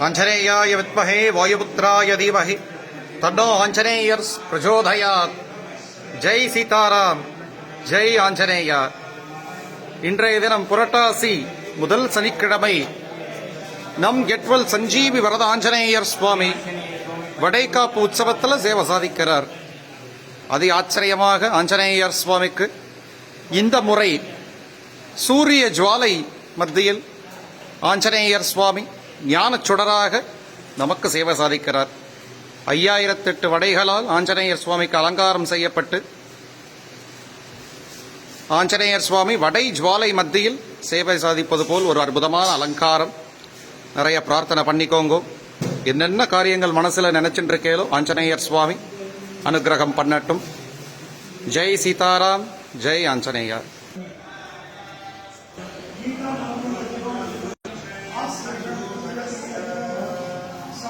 ஆஞ்சநேயாய வித்மஹே வாயுபுத்திராய தீமஹி தன்னோ ஆஞ்சநேயர் பிரஜோதயாத் ஜெய் சீதாராம் ஜெய் ஆஞ்சநேயா இன்றைய தினம் புரட்டாசி முதல் சனிக்கிழமை நம் எட்வல் சஞ்சீவி வரத ஆஞ்சநேயர் சுவாமி வடைக்காப்பு உற்சவத்தில் சேவை சாதிக்கிறார் அதி ஆச்சரியமாக ஆஞ்சநேயர் சுவாமிக்கு இந்த முறை சூரிய ஜுவாலை மத்தியில் ஆஞ்சநேயர் சுவாமி ஞானச் சுடராக நமக்கு சேவை சாதிக்கிறார். ஐயாயிரத்தெட்டு வடைகளால் ஆஞ்சநேயர் சுவாமிக்கு அலங்காரம் செய்யப்பட்டு ஆஞ்சநேயர் சுவாமி வடை ஜுவாலை மத்தியில் சேவை சாதிப்பது போல் ஒரு அற்புதமான அலங்காரம். நிறைய பிரார்த்தனை பண்ணிக்கோங்கோ. என்னென்ன காரியங்கள் மனசில் நினச்சிட்டு இருக்கேலோ ஆஞ்சநேயர் சுவாமி அனுகிரகம் பண்ணட்டும். ஜெய் சீதாராம் ஜெய் ஆஞ்சநேயர்.